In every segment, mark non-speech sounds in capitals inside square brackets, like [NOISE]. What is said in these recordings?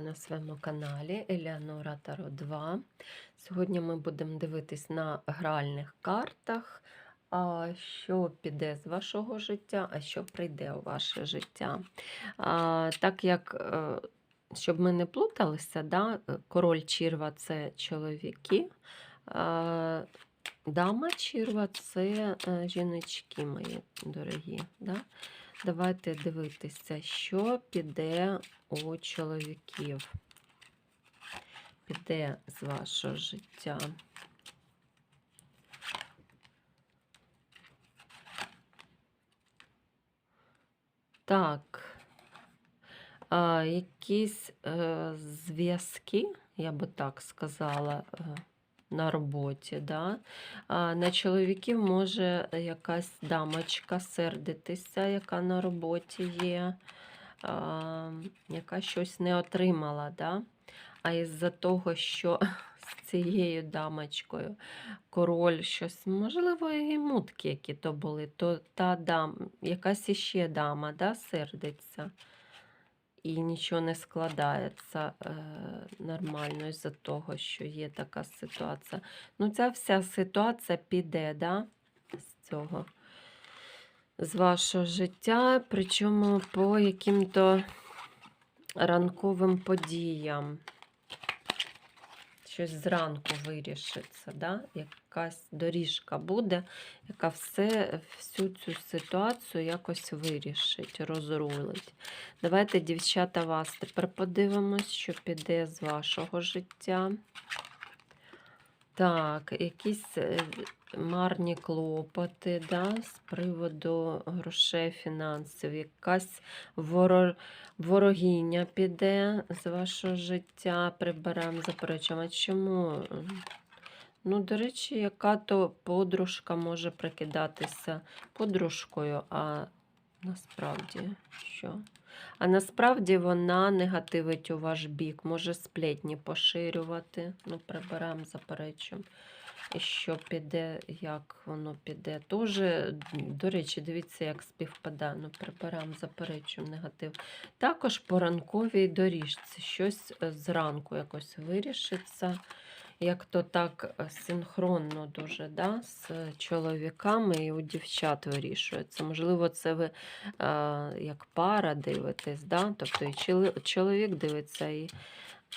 На своєму каналі Еліанора Таро 2. Сьогодні ми будемо дивитись на гральних картах, що піде з вашого життя, а що прийде у ваше життя. Так як, е, щоб ми не плуталися, да, король Чірва це чоловіки, дама Чірва це е, жіночки мої дорогі. Да? Давайте дивитися, що піде у чоловіків. Піде з вашого життя. Так. А, якісь е, зв'язки, я би так сказала, е, на роботі. Да? На чоловіків може якась дамочка сердитися, яка на роботі є, яка щось не отримала. Да? А із-за того, що [LAUGHS] з цією дамочкою король щось, можливо, і мутки, які то були, то та дам, якась іще дама да, сердиться. І нічого не складається е, нормально із-за того, що є така ситуація. Ну, ця вся ситуація піде, да, з цього, з вашого життя, причому по яким-то ранковим подіям. Щось зранку вирішиться, да? Якась доріжка буде, яка все, всю цю ситуацію якось вирішить, розрулить. Давайте, дівчата, вас тепер подивимось, що піде з вашого життя. Так, якісь е, марні клопоти, да, з приводу грошей, фінансів, якась воро... ворогиня піде з вашого життя, приберемо, заперечуємо. Чому? Ну, до речі, яка то подружка може прикидатися подружкою, а насправді що? А насправді вона негативить у ваш бік, може сплетні поширювати. Ну, приберемо, заперечуємо. І що піде, як воно піде. Тоже, до речі, дивіться, як співпадає. Ну, приберемо, заперечуємо негатив. Також по ранковій доріжці. Щось е, зранку якось вирішиться. Як то так е, синхронно дуже да, з чоловіками і у дівчат вирішується. Можливо, це ви е, як пара дивитесь, да? тобто і чоловік дивиться, і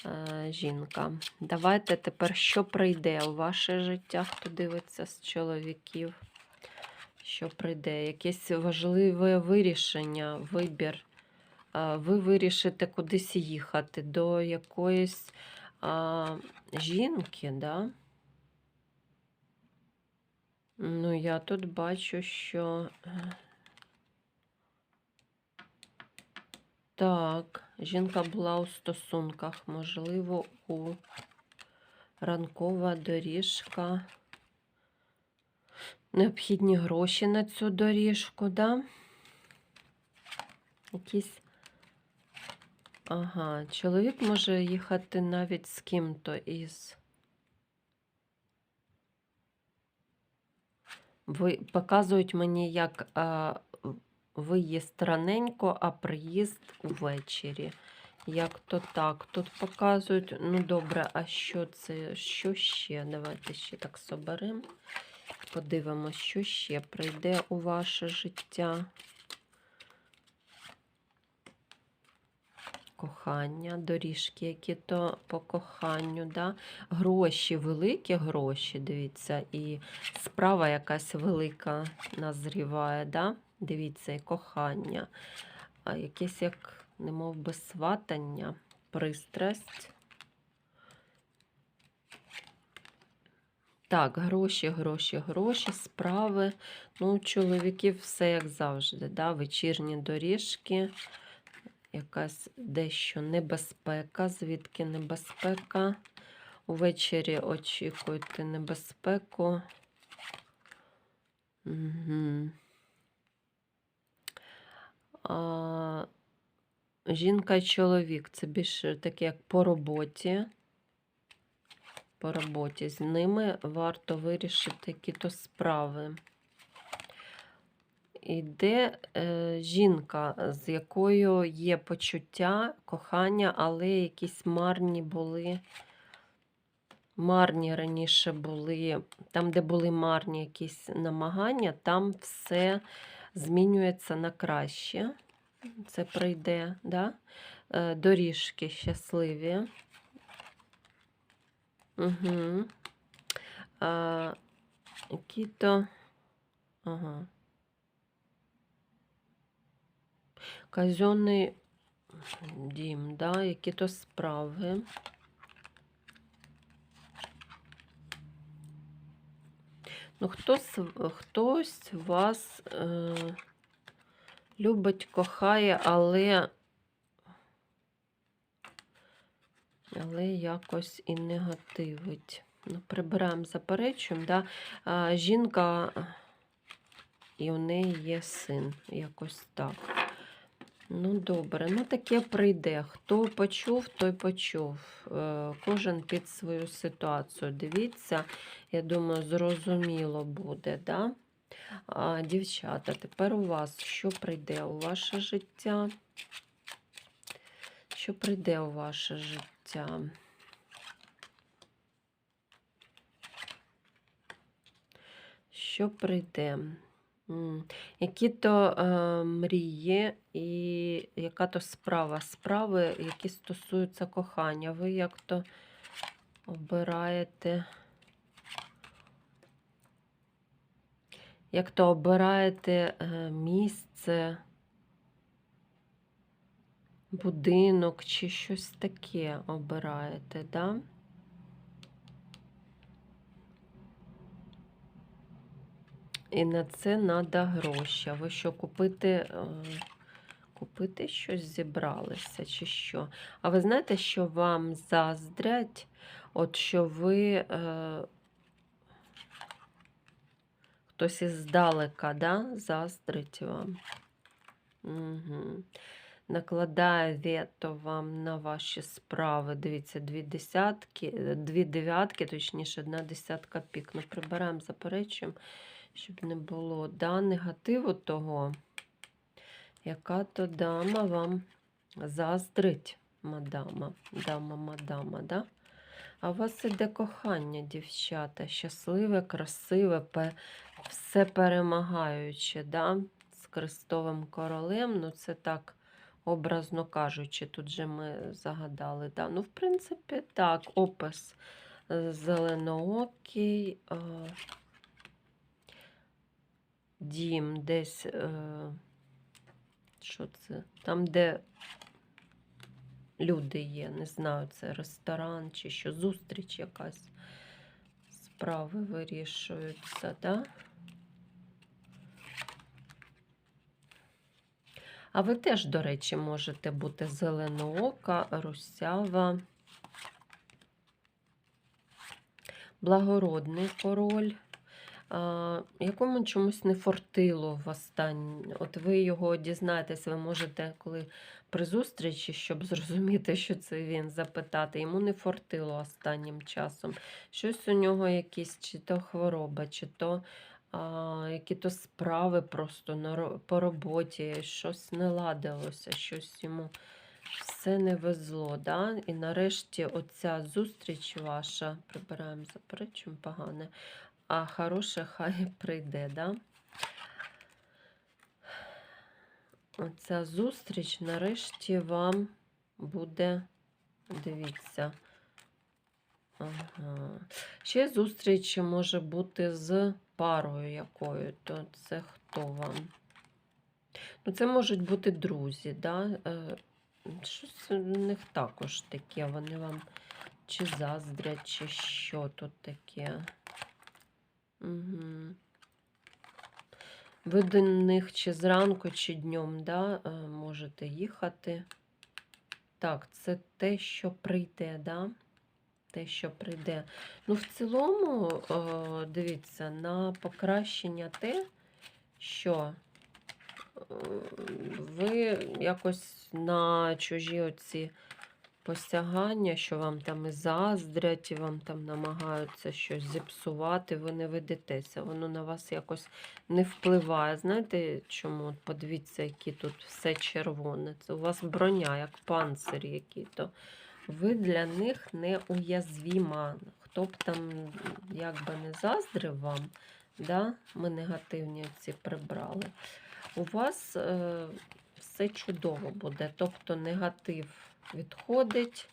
е, жінка. Давайте тепер, що прийде у ваше життя, хто дивиться з чоловіків. Що прийде? Якесь важливе вирішення, вибір. Е, ви вирішите кудись їхати, до якоїсь а, жінки, да? Ну, я тут бачу, що. е, Так, жінка була у стосунках, можливо, у ранкова доріжка. Необхідні гроші на цю доріжку, да? Якісь Ага, чоловік може їхати навіть з ким-то із. Ви показують мені, як а, виїзд раненько, а приїзд увечері. Як то так. Тут показують, ну добре, а що це? Що ще? Давайте ще так соберемо. Подивимося, що ще прийде у ваше життя. Кохання, доріжки, які то по коханню, да? гроші, великі гроші, дивіться, і справа якась велика назріває, да? дивіться, і кохання, а якесь як, немов би, сватання, пристрасть. Так, гроші, гроші, гроші, справи. Ну, у чоловіків все як завжди, да? вечірні доріжки якась дещо небезпека, звідки небезпека. Увечері очікуйте небезпеку. Угу. А, Жінка і чоловік це більше таке, як по роботі. По роботі. З ними варто вирішити якісь справи. Йде е, жінка, з якою є почуття, кохання, але якісь марні були. Марні раніше були, там, де були марні якісь намагання, там все змінюється на краще. Це прийде, да? Е, доріжки щасливі. Угу. А, які-то. Ага. Казенний дім, да? які-то справи. Ну, хтось, хтось вас е, любить, кохає, але, але якось і негативить. Ну, прибираємо, заперечуємо. Да? А, жінка, і у неї є син. Якось так. Ну, добре, ну таке прийде. Хто почув, той почув. Е, Кожен під свою ситуацію. Дивіться, я думаю, зрозуміло буде, да? А, дівчата, тепер у вас що прийде у ваше життя? Що прийде у ваше життя? Що прийде? М, Які-то е, мрії і яка-то справа, справи, які стосуються кохання. Ви як-то обираєте. Як-то обираєте е, місце, будинок чи щось таке обираєте, да? І на це треба гроші. Ви що, купити, е, купити щось зібралися чи що? А ви знаєте, що вам заздрять, от що ви е, хтось іздалека, да, заздрить вам. Угу. Накладає вето вам на ваші справи. Дивіться, дві десятки, дві дев'ятки, точніше, одна десятка пік. Ну, прибираємо, заперечуємо щоб не було да, негативу того, яка то дама вам заздрить, мадама, дама, мадама, да? А у вас іде кохання, дівчата, щасливе, красиве, все перемагаюче, да? з Христовим королем. Ну, це так, образно кажучи, тут же ми загадали. Да? Ну, в принципі, так, опис е, зеленоокий. Дім десь. Е, що це? Там, де люди є, не знаю, це ресторан чи що, зустріч якась. Справи вирішуються, да? А ви теж, до речі, можете бути зеленоока, русява, благородний король якому чомусь не фортило в останнє. От ви його дізнаєтесь, ви можете, коли при зустрічі, щоб зрозуміти, [LAUGHS] що це він, запитати. Йому не фортило останнім часом. Щось у нього якісь, чи то хвороба, чи то а, які-то справи просто на, по роботі, щось не ладилося, щось йому. Все не везло, да? і нарешті оця зустріч ваша, прибираємо заперечуємо погане, а хороше хай прийде, да? Оця зустріч нарешті вам буде, дивіться. Ага. Ще зустріч може бути з парою якою, то це хто вам? Ну, це можуть бути друзі, да? Е, Щось у них також таке, вони вам чи заздрять, чи що тут таке. Угу. Ви до них чи зранку, чи днем, да, е, можете їхати. Так, це те, що прийде, да? Те, що прийде. Ну, в цілому, е, дивіться, на покращення те, що е, ви якось на чужі оці посягання, що вам там і заздрять, і вам там намагаються щось зіпсувати, ви не ведетеся. Воно на вас якось не впливає. Знаєте чому? От Подивіться, які тут все червоне. Це у вас броня, як панцир який-то. Ви для них неуязвіма. Хто б там як би не заздрив вам, да? ми негативні ці прибрали. У вас е, все чудово буде. Тобто негатив відходить.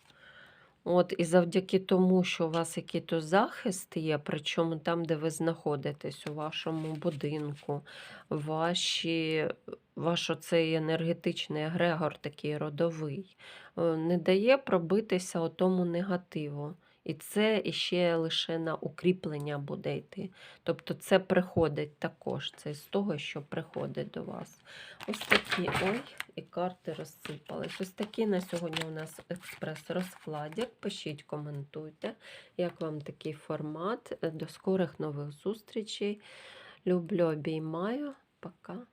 От, і завдяки тому, що у вас який-то захист є, причому там, де ви знаходитесь, у вашому будинку, ваші, ваш оцей енергетичний егрегор такий родовий, е, не дає пробитися отому негативу. І це іще лише на укріплення буде йти. Тобто це приходить також. Це з того, що приходить до вас. Ось такі, ой, і карти розсипались. Ось такий на сьогодні у нас експрес-розкладик. Пишіть, коментуйте, як вам такий формат. До скорих нових зустрічей. Люблю, обіймаю. Пока.